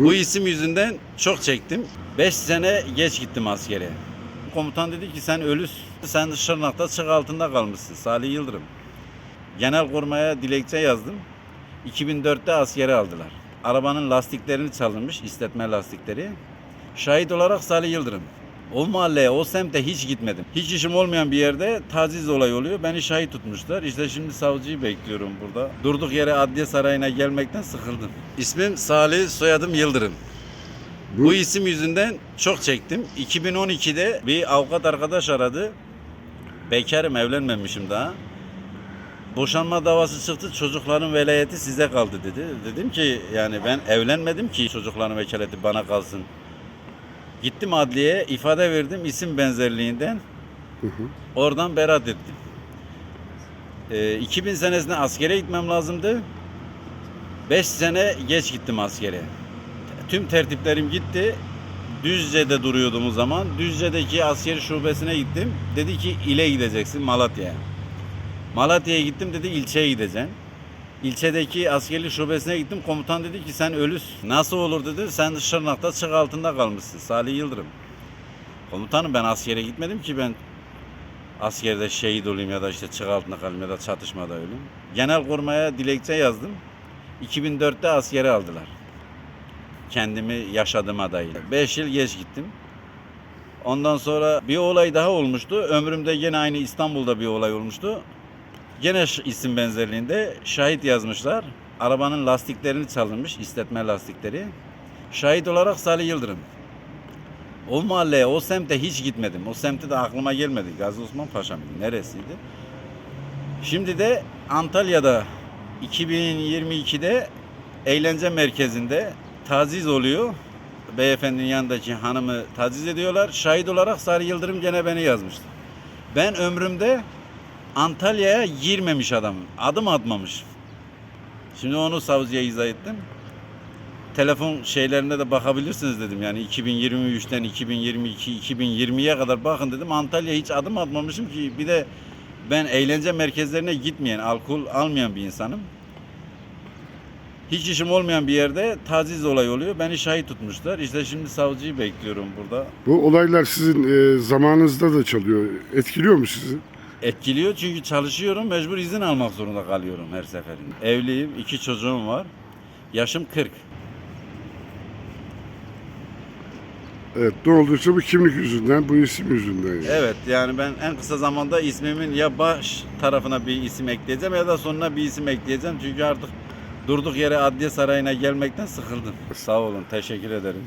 Bu isim yüzünden çok çektim. 5 sene geç gittim askere. Komutan dedi ki sen ölüsün. Sen Şırnak'ta çık altında kalmışsın. Salih Yıldırım. Genel kurmaya dilekçe yazdım. 2004'te askere aldılar. Arabanın lastiklerini çalınmış, istetme lastikleri. Şahit olarak Salih Yıldırım. O mahalleye, o semte hiç gitmedim. Hiç işim olmayan bir yerde taciz olayı oluyor. Beni şahit tutmuşlar. İşte şimdi savcıyı bekliyorum burada. Durduk yere adliye sarayına gelmekten sıkıldım. İsmim Salih, soyadım Yıldırım. Bu, Bu- isim yüzünden çok çektim. 2012'de bir avukat arkadaş aradı. Bekarım, evlenmemişim daha. Boşanma davası çıktı, çocukların velayeti size kaldı dedi. Dedim ki yani ben evlenmedim ki çocukların vekaleti bana kalsın. Gittim adliyeye, ifade verdim isim benzerliğinden. Oradan beraat ettim. Ee, 2000 senesinde askere gitmem lazımdı. 5 sene geç gittim askere. Tüm tertiplerim gitti. Düzce'de duruyordum o zaman. Düzce'deki askeri şubesine gittim. Dedi ki ile gideceksin Malatya'ya. Malatya'ya gittim dedi ilçeye gideceksin. İlçedeki askeri şubesine gittim. Komutan dedi ki sen ölüsün. Nasıl olur dedi. Sen Şırnak'ta çık altında kalmışsın. Salih Yıldırım. Komutanım ben askere gitmedim ki ben askerde şehit olayım ya da işte çık altında kalayım ya da çatışmada öleyim. Genel kurmaya dilekçe yazdım. 2004'te askere aldılar. Kendimi yaşadığım adayla. 5 yıl geç gittim. Ondan sonra bir olay daha olmuştu. Ömrümde yine aynı İstanbul'da bir olay olmuştu. Gene isim benzerliğinde şahit yazmışlar. Arabanın lastiklerini çalınmış, istetme lastikleri. Şahit olarak Salih Yıldırım. O mahalleye, o semte hiç gitmedim. O semte de aklıma gelmedi. Gazi Osman Paşa mıydı? Neresiydi? Şimdi de Antalya'da 2022'de eğlence merkezinde taciz oluyor. Beyefendinin yanındaki hanımı taciz ediyorlar. Şahit olarak Salih Yıldırım gene beni yazmıştı. Ben ömrümde Antalya'ya girmemiş adamım. Adım atmamış. Şimdi onu savcıya izah ettim. Telefon şeylerine de bakabilirsiniz dedim. Yani 2023'ten 2022, 2020'ye kadar bakın dedim. Antalya hiç adım atmamışım ki. Bir de ben eğlence merkezlerine gitmeyen, alkol almayan bir insanım. Hiç işim olmayan bir yerde taciz olayı oluyor. Beni şahit tutmuşlar. İşte şimdi savcıyı bekliyorum burada. Bu olaylar sizin e, zamanınızda da çalıyor. Etkiliyor mu sizi? Etkiliyor çünkü çalışıyorum. Mecbur izin almak zorunda kalıyorum her seferinde. Evliyim. iki çocuğum var. Yaşım 40. Evet ne olduysa bu kimlik yüzünden, bu isim yüzünden. Yani. Evet yani ben en kısa zamanda ismimin ya baş tarafına bir isim ekleyeceğim ya da sonuna bir isim ekleyeceğim. Çünkü artık durduk yere adliye sarayına gelmekten sıkıldım. Sağ olun. Teşekkür ederim.